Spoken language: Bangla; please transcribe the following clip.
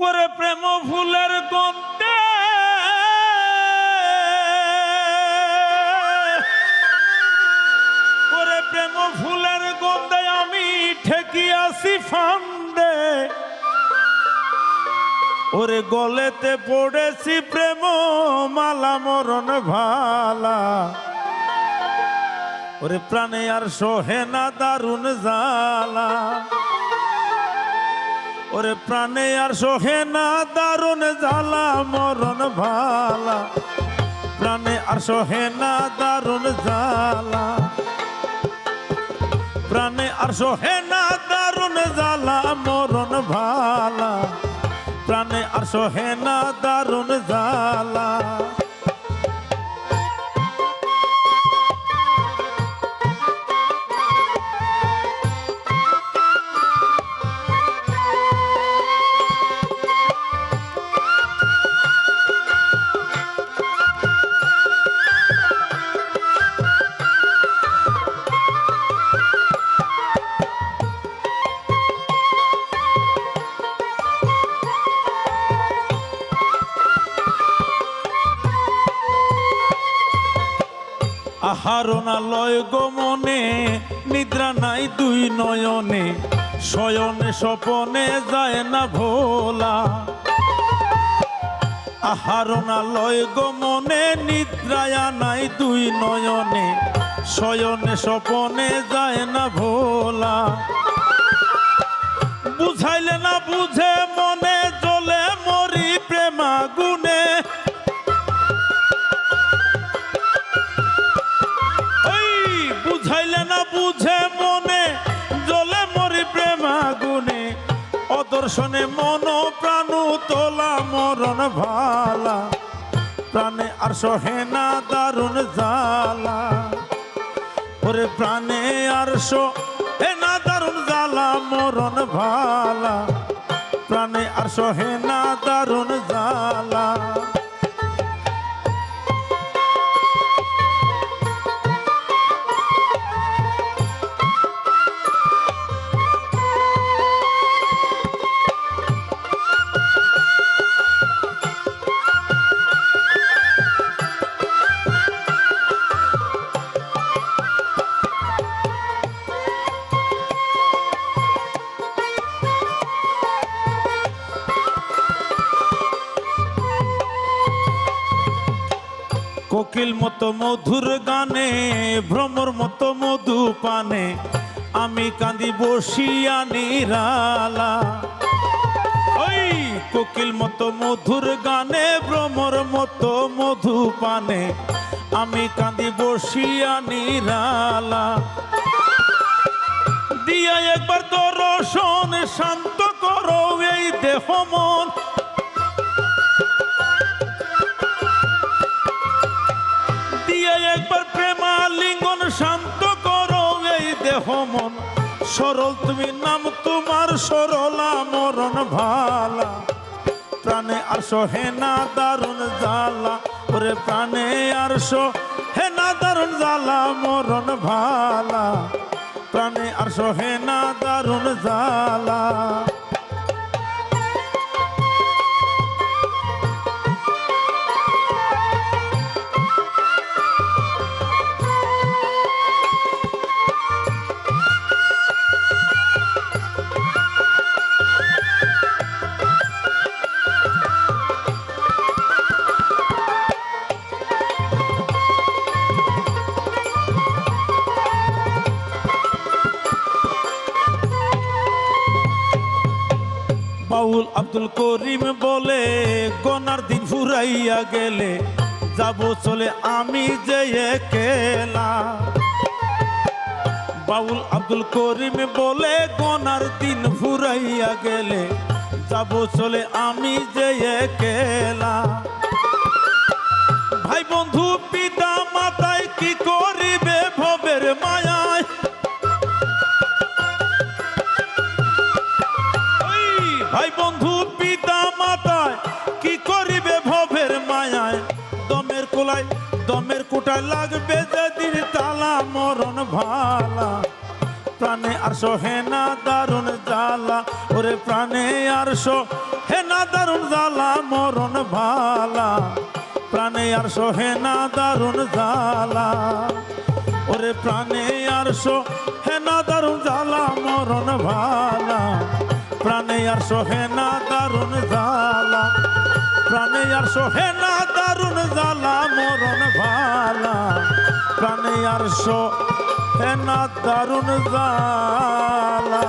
করে প্রেম ফুলের গন্ধে। করে প্রেম ফুলের গন্ধে আমি ঠেকি আসি ফান্দে। ওরে গলেতে পড়েছি প্রেম মালা মরণ ভালা। ওরে প্রাণে আর সোহে না দারুণ জালা ওরে প্রাণে আর সোহে না, দারুণ জালা মরণ ভালা। প্রাণে আর সোহে না, দারুণ জালা প্রাণে আর সোহে না, দারুণ জালা মরণ ভালা। প্রাণে আর সোহে না, দারুণ জালা আহারণা লয় গমনে নিদ্রা নাই দুই নয়নে, শয়নে স্বপনে যায় না ভোলা। আহারণা লয় গমনে নিদ্রায়া নাই দুই নয়নে, শয়নে স্বপনে যায় না ভোলা। বুঝাইলে না বুঝে মনে অদর্শনে মন প্রাণ তোলা মরণ ভালা। প্রাণে আর সহে না দারুণ জালা ওরে প্রাণে আর সহে না দারুণ জালা মরণ ভালা। প্রাণে আর সহে না দারুণ জালা কোকিল মতো মধুর গানে, ভ্রমর মতো মধু পানে, আমি কান্দি বসিয়া নিরালা। ওই কোকিল মতো মধুর গানে, ভ্রমর মতো মধু পানে, আমি কান্দি বসিয়া নিরালা। দিয়া একবার দর্শন শান্ত করো এই দেহ মন সরল তুমি নাম তোমার সরলা, মরণ ভালা। প্রাণে আসো হেনা দারুণ জালা ওরে প্রাণে আরশো হেনা দারুণ জালা মরণ ভালা। প্রাণে আসো হেনা দারুণ জালা বাউল আব্দুল করিম বলে, গনার দিন ফুরাইয়া গেলে যাব চলে আমি যে একেলা। বাউল আব্দুল করিম বলে, গনার দিন ফুরাইয়া গেলে যাব চলে আমি যে একেলা। ভাই বন্ধু, পিতা মাতায় কি করিবে আর সহে না দারুণ জ্বালা, ওরে প্রাণে আর সহে না দারুণ জ্বালা, মরণ ভালা। প্রাণে আর সোহে না দারুণ জ্বালা, ওরে প্রাণে আর সোহে না দারুণ জ্বালা, মরণ ভালা। প্রাণে আর সোহে না দারুণ জ্বালা, প্রাণে আর সোহে না দারুণ জ্বালা, মরণ ভালা। প্রাণে আর সোহে না দারুণ জ্বালা